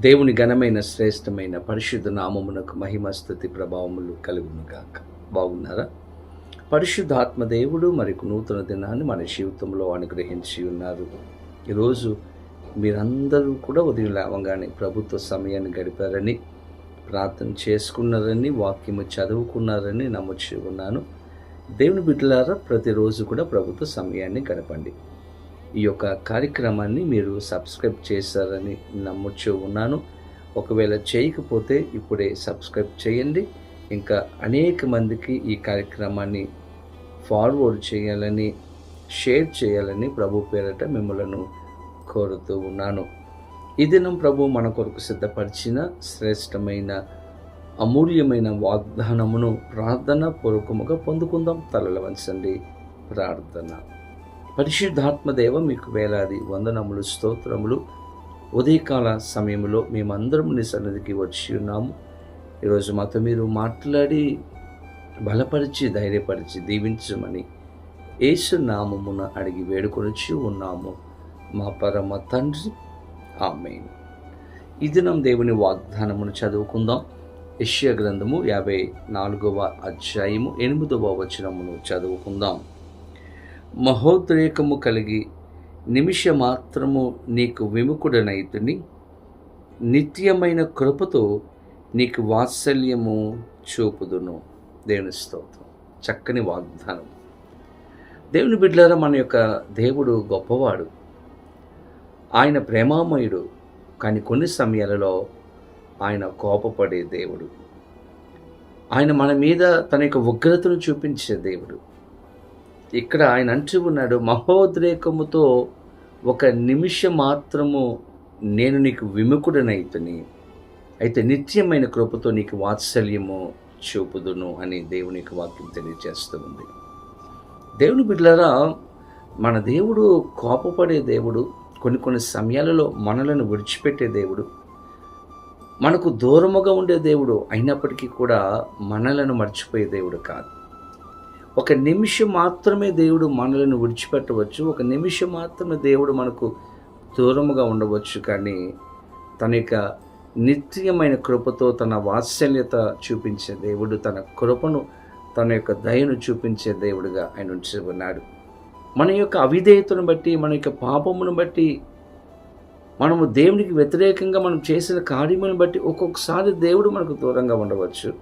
దేవుని ఘనమైన శ్రేష్టమైన పరిశుద్ధ నామమునకు మహిమస్థుతి ప్రభావములు కలుగునుగాక. బాగున్నారా? పరిశుద్ధాత్మ దేవుడు మరికు నూతన దినాన్ని మన జీవితంలో అనుగ్రహించి ఉన్నారు. ఈరోజు మీరందరూ కూడా ఉదయం లేవగానే ప్రభుత్వ సమయాన్ని గడిపారని ప్రార్థన చేసుకున్నారని వాక్యము చదువుకున్నారని నమ్ముచి ఉన్నాను. దేవుని బిడ్డలారా ప్రతిరోజు కూడా ప్రభుత్వ సమయాన్ని గడపండి. ఈ యొక్క కార్యక్రమాన్ని మీరు సబ్స్క్రైబ్ చేశారని నమ్ముచూ ఉన్నాను. ఒకవేళ చేయకపోతే ఇప్పుడే సబ్స్క్రైబ్ చేయండి. ఇంకా అనేక మందికి ఈ కార్యక్రమాన్ని ఫార్వర్డ్ చేయాలని షేర్ చేయాలని ప్రభు పేరట మిమ్మలను కోరుతూ ఉన్నాను. ఈ దినం ప్రభు మన కొరకు సిద్ధపరిచిన శ్రేష్టమైన అమూల్యమైన వాగ్దానమును ప్రార్థన పూర్వకముగా పొందుకుందాం. తలల వంచండి ప్రార్థన. పరిశుద్ధాత్మదేవ మీకు వేలాది వందనములు స్తోత్రములు. ఉదయకాల సమయంలో మేమందరం నీ సన్నిధికి వచ్చి ఉన్నాము. ఈరోజు మాతో మీరు మాట్లాడి బలపరిచి ధైర్యపరిచి దీవించమని యేసు నామమున అడిగి వేడుకొనిచి ఉన్నాము. మా పరమ తండ్రి ఆమె ఈ దినం దేవుని వాగ్దానమును చదువుకుందాం. యెషయా గ్రంథము యాభై నాలుగవ అధ్యాయము ఎనిమిదవ వచనమును చదువుకుందాం. మహోద్రేకము కలిగి నిమిష మాత్రము నీకు విముఖుడనైతుని. నిత్యమైన కృపతో నీకు వాత్సల్యము చూపుదును. దేవుని స్తోత్రం. చక్కని వాగ్దానం. దేవుని బిడ్డలారా మన యొక్క దేవుడు గొప్పవాడు. ఆయన ప్రేమామయుడు. కానీ కొన్ని సమయాలలో ఆయన కోపపడే దేవుడు. ఆయన మన మీద తన యొక్క ఉగ్రతను చూపించే దేవుడు. ఇక్కడ ఆయన అంటూ ఉన్నాడు మహోద్రేకముతో ఒక నిమిషం మాత్రము నేను నీకు విముఖుడనైతుని అయితే నిత్యమైన కృపతో నీకు వాత్సల్యము చూపుదును అని దేవుని యొక్క వాక్యం తెలియజేస్తూ ఉంది. దేవుని బిడ్డలారా మన దేవుడు కోపపడే దేవుడు కొన్ని కొన్ని సమయాలలో మనలను విడిచిపెట్టే దేవుడు మనకు దూరముగా ఉండే దేవుడు అయినప్పటికీ కూడా మనలను మర్చిపోయే దేవుడు కాదు. ఒక నిమిషం మాత్రమే దేవుడు మనలను విడిచిపెట్టవచ్చు. ఒక నిమిషం మాత్రమే దేవుడు మనకు దూరముగా ఉండవచ్చు. కానీ తన యొక్క నిత్యమైన కృపతో తన వాత్సల్యత చూపించే దేవుడు తన కృపను తన యొక్క దయను చూపించే దేవుడుగా ఆయన ఉంచి ఉన్నాడు మన యొక్క అవిధేయతను బట్టి మన యొక్క పాపమును బట్టి మనము దేవునికి వ్యతిరేకంగా మనం చేసిన కార్యములను బట్టి ఒక్కొక్కసారి దేవుడు మనకు దూరంగా ఉండవచ్చు.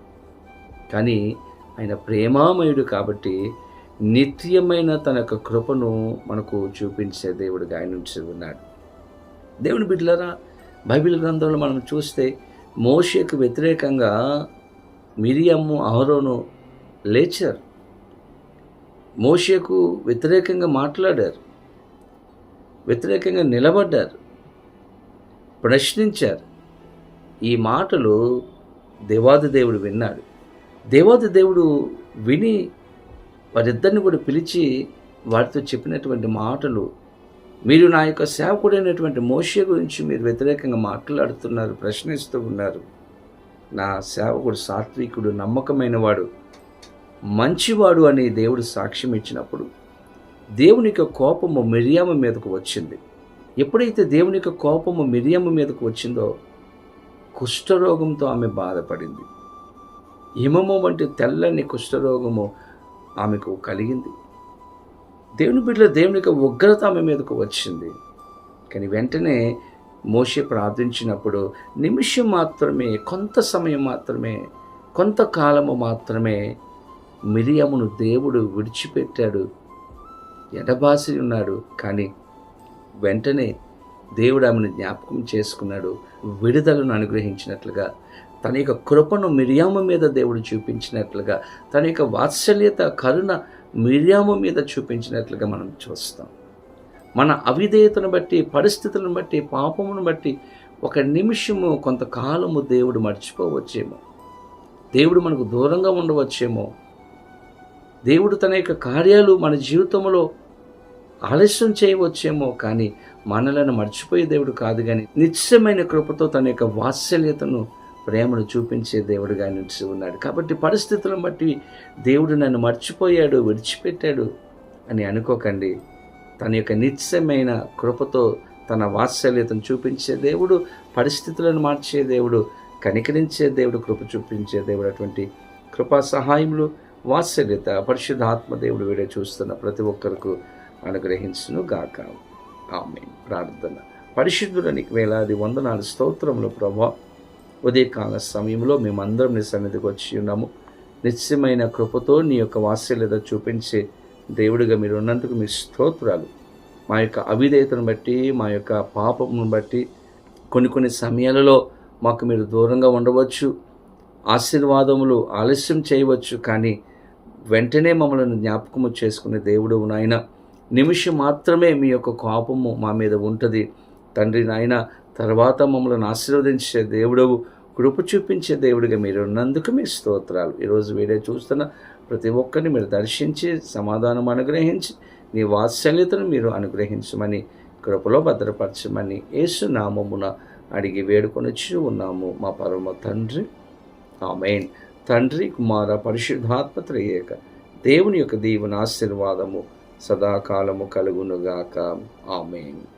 కానీ ఆయన ప్రేమామయుడు కాబట్టి నిత్యమైన తన యొక్క కృపను మనకు చూపించే దేవుడిగా ఆయన ఉంచి ఉన్నాడు. దేవుని బిడ్డలరా బైబిల్ గ్రంథంలో మనం చూస్తే మోషకు వ్యతిరేకంగా మిరియమ్ము అహరోను లేచారు. మోషకు వ్యతిరేకంగా మాట్లాడారు. వ్యతిరేకంగా నిలబడ్డారు. ప్రశ్నించారు. ఈ మాటలు దేవాది దేవుడు విన్నాడు. దేవాది దేవుడు విని వారిద్దరిని కూడా పిలిచి వారితో చెప్పినటువంటి మాటలు మీరు నా యొక్క సేవకుడైనటువంటి మోషే గురించి మీరు వ్యతిరేకంగా మాట్లాడుతున్నారు ప్రశ్నిస్తూ ఉన్నారు. నా సేవకుడు సాత్వికుడు నమ్మకమైన వాడు మంచివాడు అని దేవుడు సాక్ష్యం ఇచ్చినప్పుడు దేవుని యొక్క కోపము మిరియామ మీదకు వచ్చింది. ఎప్పుడైతే దేవుని యొక్క కోపము మిరియామ మీదకు వచ్చిందో కుష్ఠరోగంతో ఆమె బాధపడింది. హిమము వంటి తెల్లని కుష్ఠరోగము ఆమెకు కలిగింది. దేవుని బిడ్డల దేవుని యొక్క ఉగ్రత ఆమె మీదకు వచ్చింది. కానీ వెంటనే మోషే ప్రార్థించినప్పుడు నిమిషం మాత్రమే కొంత సమయం మాత్రమే కొంతకాలము మాత్రమే మిరియామును దేవుడు విడిచిపెట్టాడు. ఎడబాసి ఉన్నాడు. కానీ వెంటనే దేవుడు ఆమెను జ్ఞాపకం చేసుకున్నాడు. విడుదలను అనుగ్రహించినట్లుగా తన యొక్క కృపను మిరియాము మీద దేవుడు చూపించినట్లుగా తన యొక్క వాత్సల్యత కరుణ మిరియాము మీద చూపించినట్లుగా మనం చూస్తాం. మన అవిధేయతను బట్టి పరిస్థితులను బట్టి పాపమును బట్టి ఒక నిమిషము కొంతకాలము దేవుడు మర్చిపోవచ్చేమో. దేవుడు మనకు దూరంగా ఉండవచ్చేమో. దేవుడు తన యొక్క కార్యాలు మన జీవితంలో ఆలస్యం చేయవచ్చేమో కానీ మనలను మర్చిపోయే దేవుడు కాదు కానీ నిత్యమైన కృపతో తన యొక్క వాత్సల్యతను ప్రేమను చూపించే దేవుడుగా నిలిచి ఉన్నాడు. కాబట్టి పరిస్థితులను బట్టి దేవుడు నన్ను మర్చిపోయాడు విడిచిపెట్టాడు అని అనుకోకండి. తన యొక్క నిత్యమైన కృపతో తన వాత్సల్యతను చూపించే దేవుడు పరిస్థితులను మార్చే దేవుడు కనికరించే దేవుడు కృప చూపించే దేవుడు అటువంటి కృపా సహాయములు వాత్సల్యత పరిశుద్ధాత్మ దేవుడు వీడే చూస్తున్న ప్రతి ఒక్కరికి అనుగ్రహించును గాక. ఆమె ప్రార్థన. పరిశుద్ధులనికి వేలాది వందనాలు స్తోత్రములు ప్రభా. ఉదయకాల సమయంలో మేమందరం నీ సన్నిధికి వచ్చి ఉన్నాము. నిత్యమైన కృపతో నీ యొక్క వాత్సల్యత చూపించే దేవుడిగా మీరు ఉన్నందుకు మీ స్తోత్రాలు. మా యొక్క అవిధేయతను బట్టి మా యొక్క పాపమును బట్టి కొన్ని కొన్ని సమయాలలో మాకు మీరు దూరంగా ఉండవచ్చు ఆశీర్వాదములు ఆలస్యం చేయవచ్చు కానీ వెంటనే మమ్మల్ని జ్ఞాపకము చేసుకునే దేవుడు నాయన. నిమిషం మాత్రమే మీ యొక్క కోపము మా మీద ఉంటుంది. తండ్రి నాయన తర్వాత మమ్మల్ని ఆశీర్వదించే దేవుడవు కృప చూపించే దేవుడిగా మీరు ఉన్నందుకు మీ స్తోత్రాలు. ఈరోజు వీడియో చూస్తున్న ప్రతి ఒక్కరిని మీరు దర్శించి సమాధానం అనుగ్రహించి నీ వాత్సల్యతను మీరు అనుగ్రహించమని కృపలో భద్రపరచమని యేసు నామమున అడిగి వేడుకొనిచ్చి ఉన్నాము. మా పరమ తండ్రి ఆమెన్. తండ్రి కుమార పరిశుద్ధాత్మ త్రియేక దేవుని యొక్క దీవుని ఆశీర్వాదము సదాకాలము కలుగునుగాక. ఆమెన్.